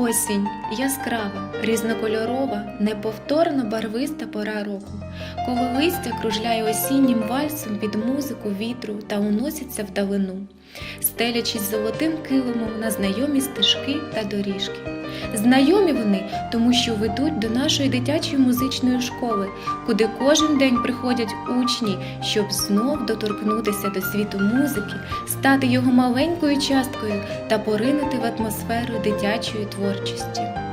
Осінь яскрава, різнокольорова, неповторно барвиста пора року, коли листя кружляє осіннім вальсом під музику вітру та уноситься вдалину, стелячись золотим килимом на знайомі стежки та доріжки. Знайомі вони, тому що ведуть до нашої дитячої музичної школи, куди кожен день приходять учні, щоб знов доторкнутися до світу музики, стати його маленькою часткою та поринути в атмосферу дитячої творчості творчості.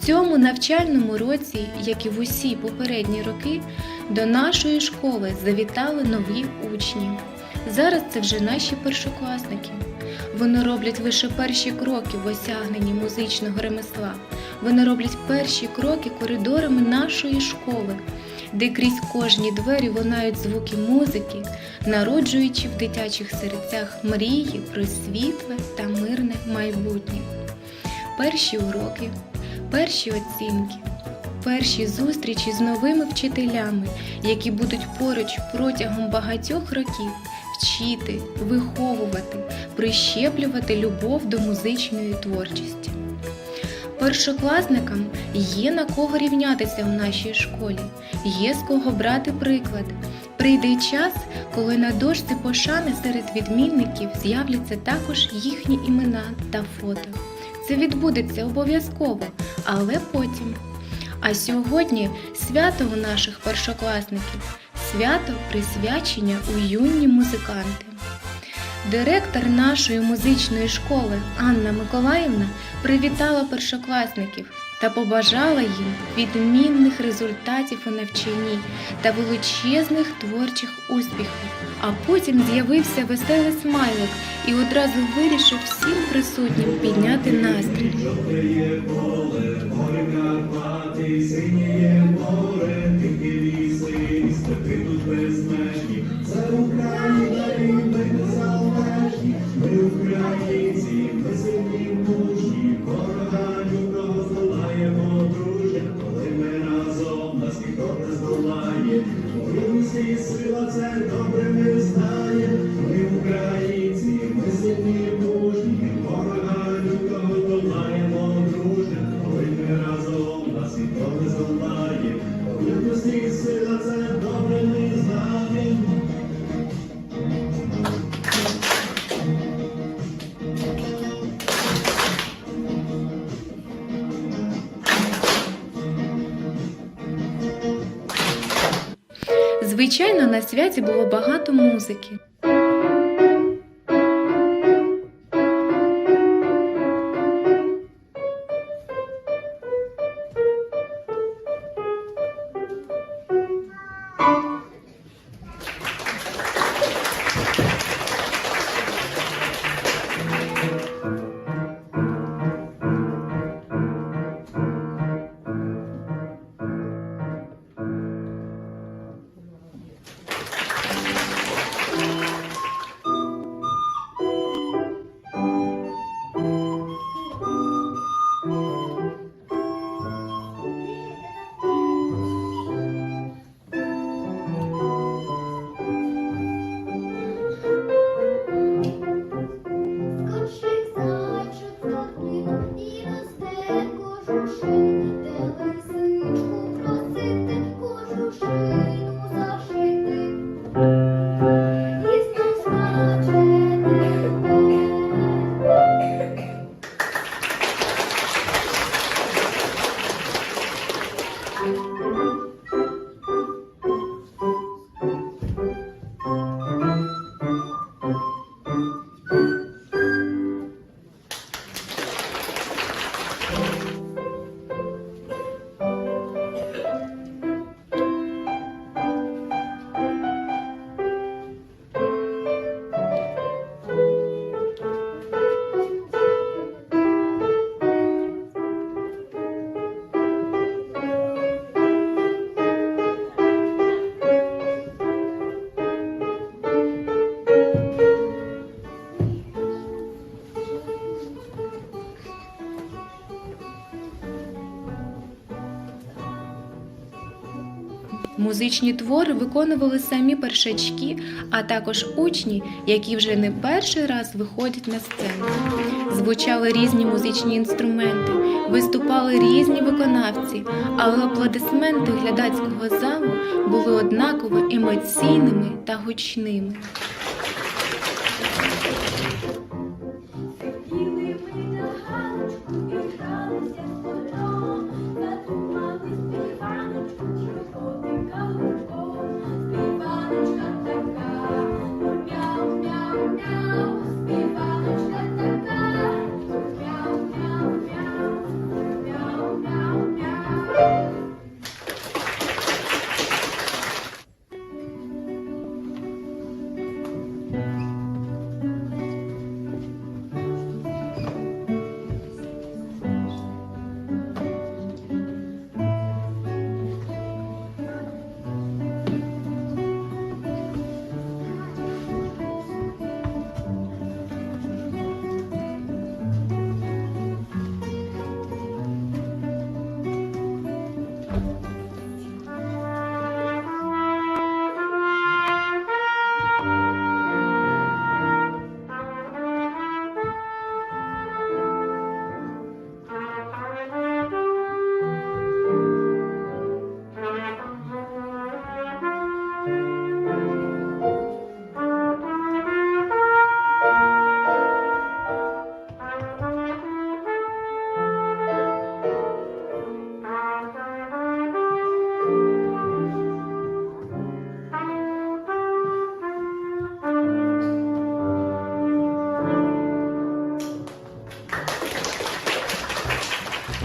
В цьому навчальному році, як і в усі попередні роки, до нашої школи завітали нові учні. Зараз це вже наші першокласники. Вони роблять лише перші кроки в осягненні музичного ремесла. Вони роблять перші кроки коридорами нашої школи, де крізь кожні двері лунають звуки музики, народжуючи в дитячих серцях мрії про світле та мирне майбутнє. Перші уроки, перші оцінки, перші зустрічі з новими вчителями, які будуть поруч протягом багатьох років вчити, виховувати, прищеплювати любов до музичної творчості. Першокласникам є на кого рівнятися в нашій школі, є з кого брати приклад. Прийде час, коли на дошці пошани серед відмінників з'являться також їхні імена та фото. Це відбудеться обов'язково, але потім. А сьогодні свято у наших першокласників свято присвячення у юні музиканти. Директор нашої музичної школи Анна Миколаївна привітала першокласників та побажала їм відмінних результатів у навчанні та величезних творчих успіхів. А потім з'явився веселий смайлик і одразу вирішив всім присутнім підняти настрій. Синіє море, тихі ліси, степи тут безмежні. Звичайно, на святі було багато музики. Музичні твори виконували самі першачки, а також учні, які вже не перший раз виходять на сцену. Звучали різні музичні інструменти, виступали різні виконавці, але аплодисменти глядацького залу були однаково емоційними та гучними.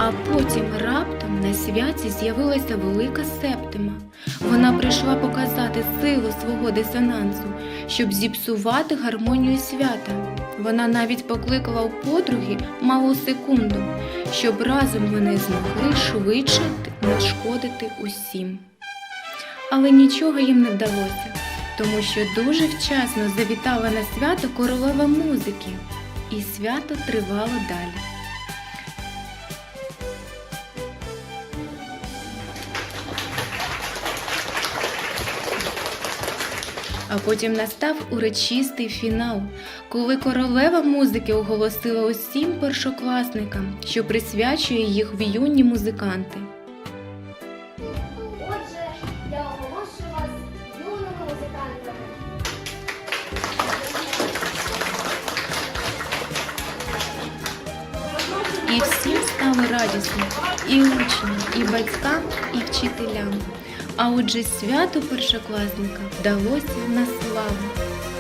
А потім раптом на святі з'явилася велика септима. Вона прийшла показати силу свого дисонансу, щоб зіпсувати гармонію свята. Вона навіть покликала у подруги малу секунду, щоб разом вони змогли швидше нашкодити усім. Але нічого їм не вдалося, тому що дуже вчасно завітала на свято королева музики, і свято тривало далі. А потім настав урочистий фінал, коли королева музики оголосила усім першокласникам, що присвячує їх в юні музиканти. Отже, я оголошую вас юними музикантами. І всім стало радісно, і учням, і батькам, і вчителям. А отже, свято першокласника вдалося на славу.